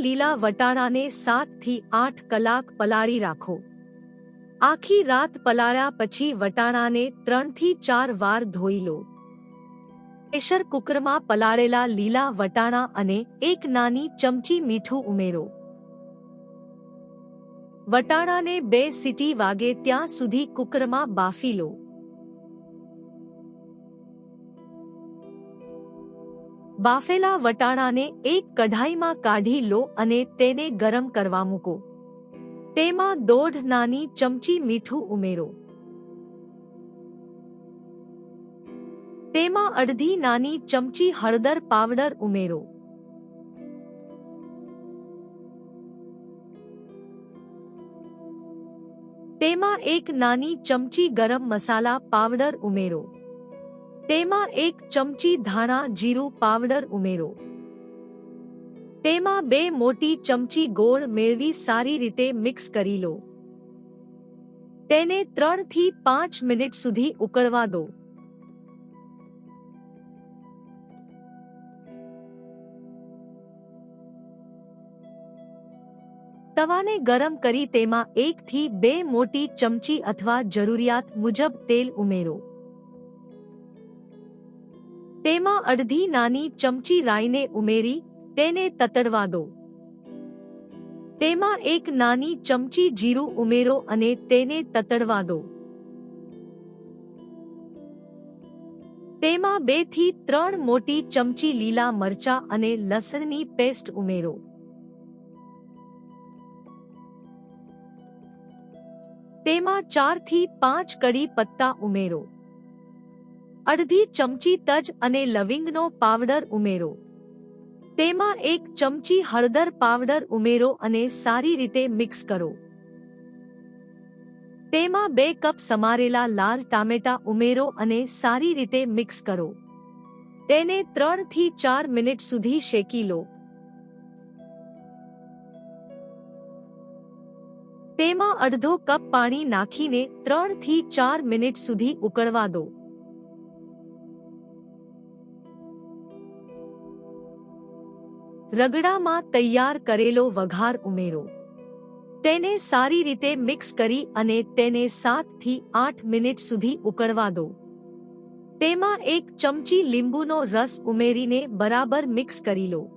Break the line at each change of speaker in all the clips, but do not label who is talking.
લીલા વટાણાને સાતથી આઠ કલાક પલાળી રાખો. આખી રાત પલાળ્યા પછી વટાણાને ત્રણથી ચાર વાર ધોઈ લો. પ્રેશર કુકરમાં પલાળેલા લીલા વટાણા અને એક નાની ચમચી મીઠું ઉમેરો. વટાણાને બે સીટી વાગે ત્યાં સુધી કુકરમાં બાફી લો. બાફેલા વટાણાને એક કઢાઈમાં કાઢી લો અને તેને ગરમ કરવા મૂકો. તેમાં દોઢ નાની ચમચી મીઠું ઉમેરો. તેમાં અડધી નાની ચમચી હળદર પાવડર ઉમેરો. તેમાં એક નાની ચમચી ગરમ મસાલા પાવડર ઉમેરો. તેમાં એક ચમચી ધાણા જીરું પાવડર ઉમેરો. તેમાં બે મોટી ચમચી ગોળ મેળવી સારી રીતે મિક્સ કરી લો. તેને ત્રણથી પાંચ મિનિટ સુધી ઉકળવા દો. તવાને ગરમ કરી તેમાં એક થી બે મોટી ચમચી અથવા જરૂરિયાત મુજબ તેલ ઉમેરો. તેમાં અડધી નાની ચમચી રાઈને ઉમેરી, તેને તતડવા દો. તેમાં એક નાની ચમચી જીરું ઉમેરો અને તેને તતડવા દો. તેમાં બેથી ત્રણ મોટી ચમચી લીલા મરચા અને લસણની પેસ્ટ ઉમેરો. તેમાં ચારથી પાંચ કડી પત્તા ઉમેરો. અડધી ચમચી તજ અને લવિંગનો પાવડર ઉમેરો. તેમાં એક ચમચી હળદર પાવડર ઉમેરો અને સારી રીતે મિક્સ કરો. તેમાં બે કપ સમારેલા લાલ ટામેટા ઉમેરો અને સારી રીતે મિક્સ કરો. તેને ત્રણથી ચાર મિનિટ સુધી શેકી લો. તેમાં અડધો કપ પાણી નાખીને ત્રણથી ચાર મિનિટ સુધી ઉકળવા દો. રગડામાં તૈયાર કરેલો વઘાર ઉમેરો. તેને સારી રીતે મિક્સ કરી અને તેને સાતથી આઠ મિનિટ સુધી ઉકળવા દો. તેમાં એક ચમચી લીંબુનો રસ ઉમેરીને બરાબર મિક્સ કરી લો.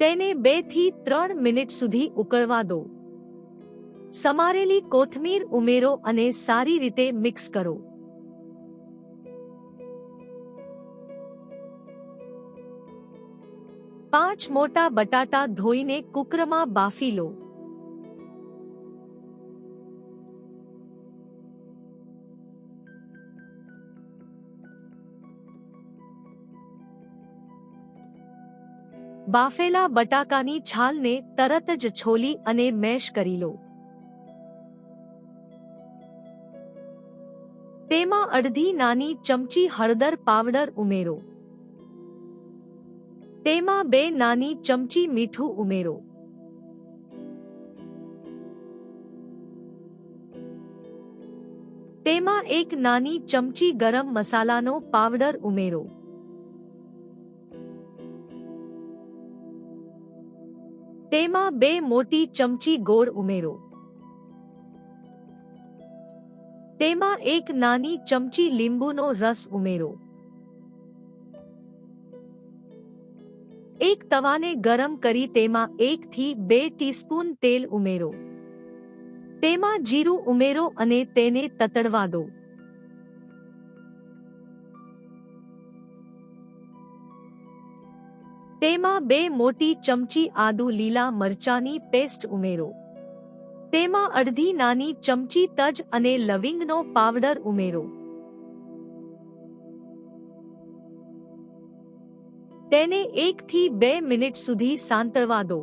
તેને બેથી ત્રણ મિનિટ સુધી ઉકળવા દો. સમારેલી કોથમીર ઉમેરો અને સારી રીતે મિક્સ કરો. પાંચ મોટા બટાટા ધોઈને કુકરમાં બાફી લો. બાફેલા બટાકાની છાલને તરત જ છોલી અને મેશ કરી લો. તેમાં અડધી નાની ચમચી હળદર પાવડર ઉમેરો. તેમાં બે નાની ચમચી મીઠું ઉમેરો. તેમાં એક નાની ચમચી ગરમ મસાલાનો પાવડર ઉમેરો. તેમાં બે મોટી ચમચી ગોળ ઉમેરો. તેમાં એક નાની ચમચી લીંબુનો રસ ઉમેરો. એક તવાને ગરમ કરી તેમાં એકથી બે ટીસ્પૂન તેલ ઉમેરો. તેમાં જીરું ઉમેરો અને તેને તતડવા દો. તેમાં બે મોટી ચમચી આદુ લીલા મરચાની પેસ્ટ ઉમેરો. તેમાં અડધી નાની ચમચી તજ અને લવિંગનો પાવડર ઉમેરો. તેને એક થી બે મિનિટ સુધી સાંતળવા દો.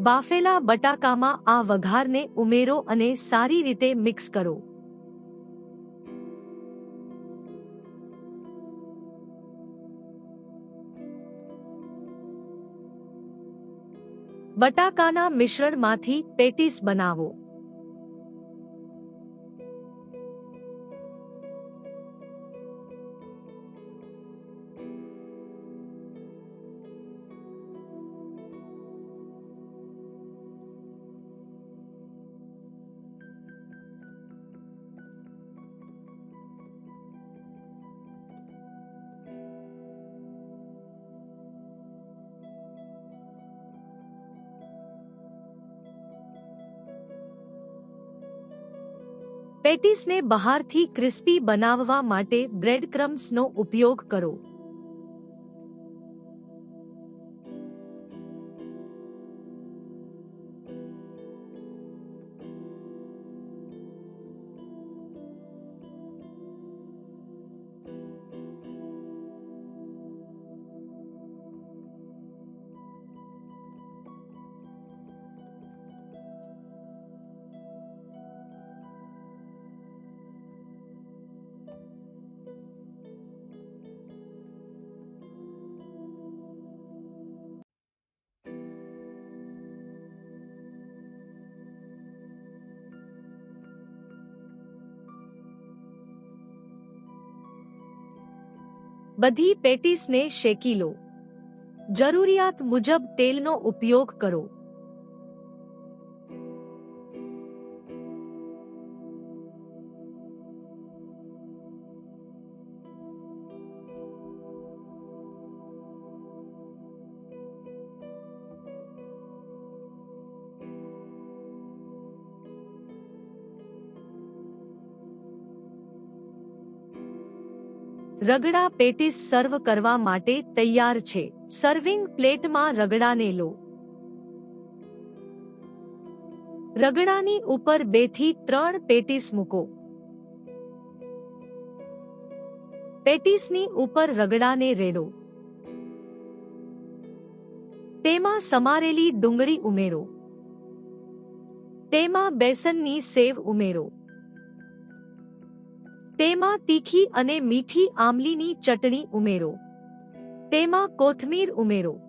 બાફેલા બટાકામાં આ વઘારને ઉમેરો અને સારી રીતે મિક્સ કરો. બટાકાના મિશ્રણમાંથી પેટીસ બનાવો. પેટીસને બહારથી ક્રિસ્પી બનાવવા માટે બ્રેડ ક્રમ્સનો ઉપયોગ કરો. બધી પેટીસને શેકી લો. જરૂરિયાત મુજબ તેલનો ઉપયોગ કરો. રગડા પેટીસ સર્વ કરવા માટે તૈયાર છે. સર્વિંગ પ્લેટમાં રગડાને લો. રગડાની ઉપર બેથી ત્રણ પેટીસ મૂકો. પેટીસની ઉપર રગડાને રેડો. તેમાં સમારેલી ડુંગળી ઉમેરો. તેમાં બેસનની સેવ ઉમેરો. તેમાં તીખી અને મીઠી આમલીની ચટણી ઉમેરો. તેમાં કોથમીર ઉમેરો.